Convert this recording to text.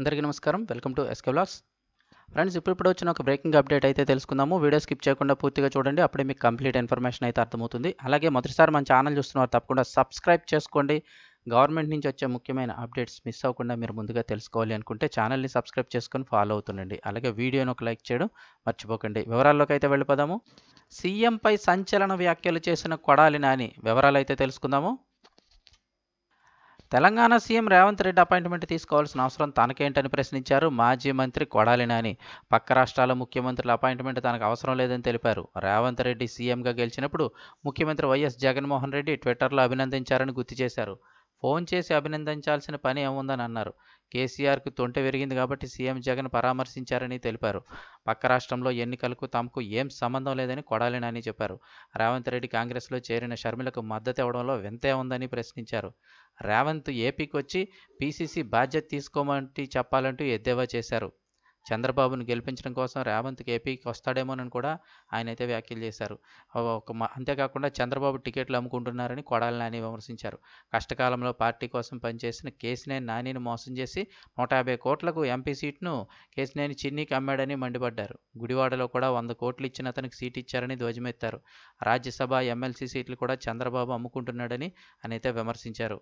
అందరికీ నమస్కారం. Welcome to SK blogs. Friends ఇప్పుడు వచ్చిన ఒక బ్రేకింగ్ అప్డేట్ అయితే తెలుసుకుందాము. వీడియో స్కిప్ చేయకుండా పూర్తిగా చూడండి. అప్పుడే మీకు కంప్లీట్ ఇన్ఫర్మేషన్ అయితే అర్థమవుతుంది. అలాగే మొదటిసారి మన ఛానల్ చూస్తున్నారు తప్పకుండా సబ్స్క్రైబ్ చేసుకోండి. గవర్నమెంట్ నుంచి వచ్చే ముఖ్యమైన అప్డేట్స్ మిస్ అవ్వకుండా మీరు ముందుగా తెలుసుకోవాలి అనుకుంటే ఛానల్ని సబ్స్క్రైబ్ చేసుకొని ఫాలో అవుతుండండి. అలాగే వీడియోని ఒక లైక్ చేయడం మర్చిపోకండి. వివరాల్లోకి అయితే వెళ్ళిపోదాము. సీఎంపై సంచలన వ్యాఖ్యలు చేసిన కొడాలి నాని వివరాలు అయితే తెలుసుకుందాము. తెలంగాణ సీఎం రేవంత్ రెడ్డి అపాయింట్మెంట్ తీసుకోవాల్సిన అవసరం తనకేంటని ప్రశ్నించారు మాజీ మంత్రి కొడాలి నాని. పక్క రాష్ట్రాల ముఖ్యమంత్రుల అపాయింట్మెంట్ తనకు అవసరం లేదని తెలిపారు. రేవంత్ రెడ్డి సీఎంగా గెలిచినప్పుడు ముఖ్యమంత్రి వైఎస్ జగన్మోహన్ రెడ్డి ట్విట్టర్లో అభినందించారని గుర్తు చేశారు. ఫోన్ చేసి అభినందించాల్సిన పని ఏముందని అన్నారు. కేసీఆర్కు తొంట విరిగింది కాబట్టి సీఎం జగన్ పరామర్శించారని తెలిపారు. పక్క రాష్ట్రంలో ఎన్నికలకు తమకు ఏం సంబంధం లేదని కొడాలినని చెప్పారు. రేవంత్ రెడ్డి కాంగ్రెస్లో చేరిన షర్మిలకు మద్దతు ఇవ్వడంలో వింతే ఉందని ప్రశ్నించారు. రేవంత్ ఏపీకి వచ్చి పీసీసీ బాధ్యత తీసుకోమంటే చెప్పాలంటూ ఎద్దేవా చేశారు. చంద్రబాబును గెలిపించడం కోసం రేవంత్ ఏపీకి వస్తాడేమోనని కూడా ఆయన అయితే వ్యాఖ్యలు చేశారు. ఒక అంతేకాకుండా చంద్రబాబు టికెట్లు అమ్ముకుంటున్నారని కొడాలి నాని విమర్శించారు. కష్టకాలంలో పార్టీ కోసం పనిచేసిన కేసినేని నానిని మోసం చేసి నూట యాభై కోట్లకు ఎంపీ సీట్ను కేసినేని చిన్నీకి అమ్మాడని మండిపడ్డారు. గుడివాడలో కూడా వంద కోట్లు ఇచ్చిన అతనికి సీట్ ఇచ్చారని ధ్వజమెత్తారు. రాజ్యసభ ఎమ్మెల్సీ సీట్లు కూడా చంద్రబాబు అమ్ముకుంటున్నాడని ఆయన అయితే విమర్శించారు.